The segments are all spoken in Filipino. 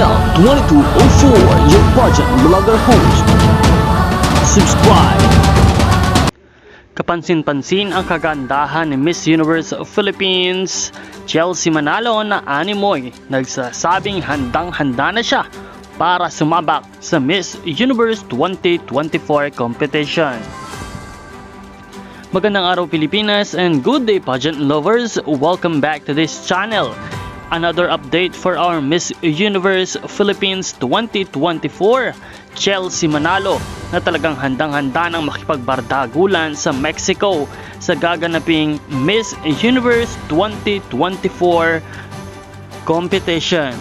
TL2204, your pageant vlogger host. Subscribe. Kapansin-pansin ang kagandahan ni Miss Universe Philippines, Chelsea Manalo na animoy, nagsasabing handang-handa na siya para sumabak sa Miss Universe 2024 competition. Magandang araw Pilipinas and good day pageant lovers. Welcome back to this channel. Another update for our Miss Universe Philippines 2024, Chelsea Manalo, na talagang handang-handa ng makipagbardagulan sa Mexico sa gaganaping Miss Universe 2024 competition.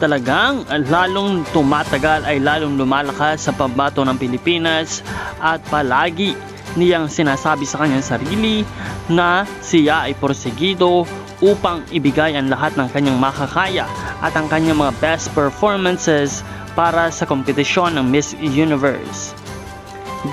Talagang lalong tumatagal ay lalong lumalakas sa pambato ng Pilipinas at palagi niyang sinasabi sa kanyang sarili na siya ay porsigido upang ibigay ang lahat ng kanyang makakaya at ang kanyang mga best performances para sa kompetisyon ng Miss Universe.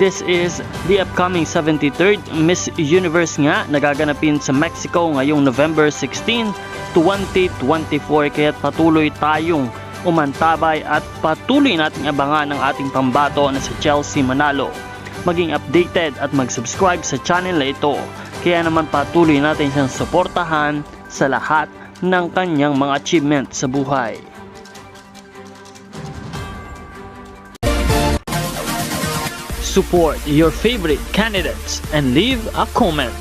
This is the upcoming 73rd Miss Universe nga nagaganapin sa Mexico ngayong November 16, 2024 kaya't patuloy tayong umantabay at patuloy nating abangan ang ating pambato na si Chelsea Manalo. Maging updated at mag-subscribe sa channel na ito kaya naman patuloy natin siyang suportahan sa lahat ng kanyang mga achievement sa buhay. Support your favorite candidates and leave a comment.